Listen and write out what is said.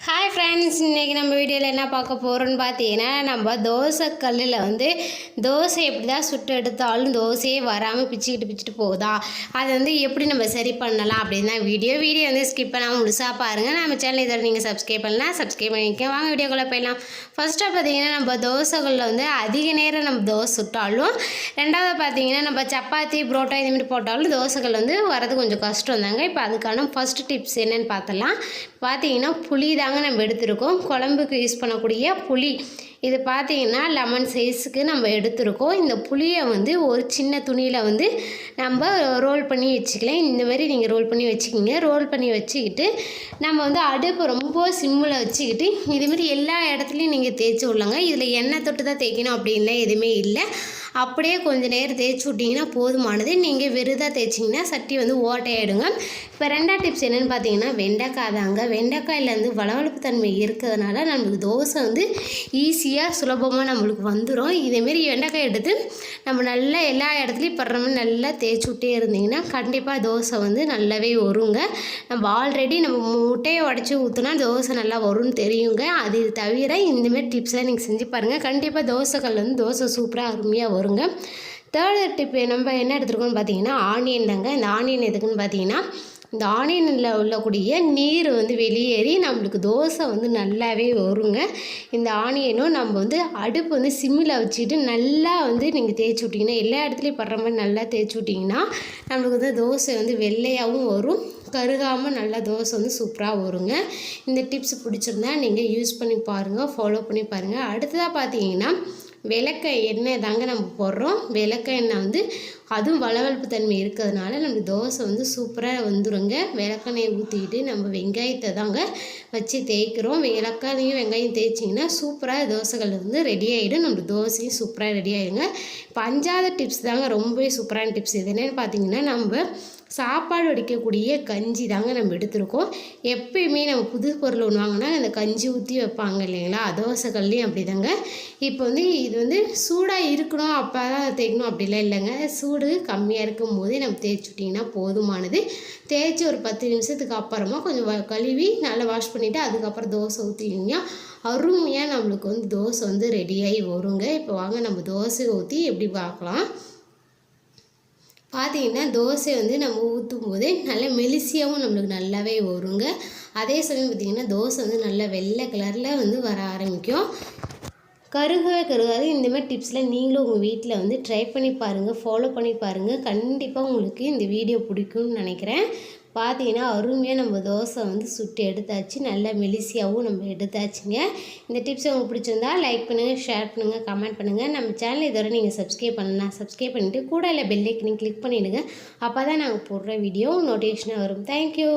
Hi friends இன்றைக்கி நம்ம வீடியோவில் என்ன பார்க்க போகிறோன்னு பார்த்தீங்கன்னா நம்ம தோசை கல்லில் வந்து தோசை எப்படி தான் சுட்டு எடுத்தாலும் தோசையே வராமல் பிச்சுக்கிட்டு பிச்சுட்டு போகுதா? அதை வந்து எப்படி நம்ம சரி பண்ணலாம் அப்படின்னு தான் வீடியோ. வீடியோ வந்து ஸ்கிப் பண்ணாமல் முழுசாக பாருங்கள் நம்ம சேனல் இதில் நீங்கள் சப்ஸ்கிரைப் பண்ணலாம் சப்ஸ்கிரைப் பண்ணிக்க வாங்க வீடியோக்குள்ளே போயிடலாம். ஃபஸ்ட்டாக பார்த்தீங்கன்னா நம்ம தோசைகளில் வந்து அதிக நேரம் நம்ம தோசை சுட்டாலும் ரெண்டாவது பார்த்தீங்கன்னா நம்ம சப்பாத்தி புரோட்டா இதுமாரி போட்டாலும் தோசைகள் வந்து வரது கொஞ்சம் கஷ்டம் தாங்க. இப்போ அதுக்கான ஃபஸ்ட்டு டிப்ஸ் என்னென்னு பார்த்தலாம் பார்த்தீங்கன்னா புளிதான் தாங்க நம்ம எடுத்திருக்கோம். குழம்புக்கு யூஸ் பண்ணக்கூடிய புளி. இது பார்த்தீங்கன்னா லெமன் சைஸுக்கு நம்ம எடுத்திருக்கோம். இந்த புளியை வந்து ஒரு சின்ன துணியில் வந்து நம்ம ரோல் பண்ணி வச்சுக்கலாம். இந்த மாதிரி நீங்கள் ரோல் பண்ணி வச்சுக்கிங்க. ரோல் பண்ணி வச்சுக்கிட்டு நம்ம வந்து அடுப்பு ரொம்ப சிம்மில் வச்சுக்கிட்டு இதுமாரி எல்லா இடத்துலையும் நீங்கள் தேய்ச்சி விடலாங்க. இதில் எண்ணெய் தொட்டு தான் தேய்க்கணும் அப்படின்லாம் எதுவுமே இல்லை. அப்படியே கொஞ்ச நேரம் தேய்ச்சி விட்டிங்கன்னா போதுமானது. நீங்கள் வெறுதாக தேய்ச்சிங்கன்னா சட்டி வந்து ஓட்டையாயிடுங்க. இப்போ ரெண்டாவது டிப்ஸ் என்னென்னு பார்த்தீங்கன்னா வெண்டைக்காய் தாங்க. வெண்டைக்காயில் வந்து வளவளப்பு தன்மை இருக்கிறதுனால நம்மளுக்கு தோசை வந்து ஈஸியாக சுலபமாக நம்மளுக்கு வந்துடும் இதேமாரி வெண்டைக்காய் எடுத்து நம்ம நல்லா எல்லா இடத்துலையும் படுற மாதிரி நல்லா தேய்ச்சி விட்டே இருந்தீங்கன்னா கண்டிப்பாக தோசை வந்து நல்லாவே வருங்க. நம்ம ஆல்ரெடி நம்ம முட்டையை உடச்சி ஊற்றினா தோசை நல்லா வரும்னு தெரியுங்க. அது தவிர இந்தமாரி டிப்ஸ்லாம் நீங்கள் செஞ்சு பாருங்கள் கண்டிப்பாக தோசைகள் வந்து தோசை சூப்பராக அருமையாக வரும். போடுங்க தேர்ட் டிப் நம்ம என்ன எடுத்துருக்கோம்னு பார்த்தீங்கன்னா ஆனியன் தாங்க. இந்த ஆனியன் எதுக்குன்னு பார்த்தீங்கன்னா இந்த ஆனியனில் உள்ளக்கூடிய நீர் வந்து வெளியேறி நம்மளுக்கு தோசை வந்து நல்லாவே வருங்க. இந்த ஆனியனும் நம்ம வந்து அடுப்பு வந்து சிம்மில் வச்சுட்டு நல்லா வந்து நீங்கள் தேய்ச்சி விட்டிங்கன்னா எல்லா இடத்துலையும் படுற மாதிரி நல்லா தேய்ச்சி விட்டிங்கன்னா நம்மளுக்கு வந்து தோசை வந்து வெள்ளையாகவும் வரும். கருகாமல் நல்லா தோசை வந்து சூப்பராக வருங்க. இந்த டிப்ஸ் பிடிச்சிருந்தா நீங்கள் யூஸ் பண்ணி பாருங்கள் ஃபாலோ பண்ணி பாருங்கள் அடுத்ததாக பார்த்தீங்கன்னா விளக்க எண்ணெய் தாங்க நம்ம போடுறோம். விளக்க எண்ணெய் வந்து அதுவும் வளவளப்பு தன்மை இருக்கிறதுனால நம்ம தோசை வந்து சூப்பராக வந்துருங்க. விளக்கெண்ணெயை ஊற்றிக்கிட்டு நம்ம வெங்காயத்தை தாங்க வச்சு தேய்க்கிறோம். விளக்கெண்ணையும் வெங்காயம் தேய்ச்சிங்கன்னா சூப்பராக தோசைகள் வந்து ரெடி ஆகிடும் நம்ம தோசையும் சூப்பராக ரெடி ஆகிடுங்க இப்போ அஞ்சாவது டிப்ஸ் தாங்க ரொம்பவே சூப்பரான டிப்ஸ் இது. என்னென்னு பார்த்தீங்கன்னா நம்ம சாப்பாடு வடிக்கக்கூடிய கஞ்சி தாங்க நம்ம எடுத்திருக்கோம். எப்பயுமே நம்ம புது பொருள் ஒன்று வாங்கினா அந்த கஞ்சி ஊற்றி வைப்பாங்க இல்லைங்களா? தோசைகள்லையும் அப்படி தாங்க இப்போ வந்து இது வந்து சூடாக இருக்கணும் அப்போ தான் தேய்க்கணும். அப்படிலாம் இல்லைங்க. சூடு கம்மியாக இருக்கும் போதே நம்ம தேய்ச்சி விட்டிங்கன்னா போதுமானது. தேய்ச்சி ஒரு பத்து நிமிஷத்துக்கு அப்புறமா கொஞ்சம் வ- கழுவி நல்லா வாஷ் பண்ணிவிட்டு அதுக்கப்புறம் தோசை ஊற்றிங்கன்னா அருமையாக நம்மளுக்கு வந்து தோசை வந்து ரெடியாகி வருங்க. இப்போ வாங்க நம்ம தோசை ஊற்றி எப்படி பார்க்கலாம். பார்த்தீங்கன்னா தோசை வந்து நம்ம ஊற்றும் போதே நல்லா மெலிசியாகவும் நம்மளுக்கு நல்லாவே வருங்க. அதே சமயம் பார்த்திங்கன்னா தோசை வந்து நல்லா வெள்ளை கலரில் வந்து வர ஆரம்பிக்கும். கருகவே கருகாது. இந்தமாதிரி டிப்ஸில் நீங்களும் உங்கள் வீட்டில் வந்து ட்ரை பண்ணி பாருங்கள் ஃபாலோ பண்ணி பாருங்கள் கண்டிப்பாக உங்களுக்கு இந்த வீடியோ பிடிக்கும்னு நினைக்கிறேன். பார்த்தீங்கன்னா அருமையாக நம்ம தோசை வந்து சுட்டு எடுத்தாச்சு. நல்லா மெலிசியாகவும் நம்ம எடுத்தாச்சுங்க. இந்த டிப்ஸ் உங்களுக்கு பிடிச்சிருந்தா லைக் பண்ணுங்கள் ஷேர் பண்ணுங்கள் கமெண்ட் பண்ணுங்கள் நம்ம சேனல் இதோட நீங்கள் சப்ஸ்கிரைப் பண்ணலாம் சப்ஸ்கிரைப் பண்ணிவிட்டு கூட இல்லை பெல்லைக்கனையும் கிளிக் பண்ணிவிடுங்க அப்போ தான் நாங்கள் போடுற வீடியோ நோட்டிஃபிகேஷனாக வரும். தேங்க்யூ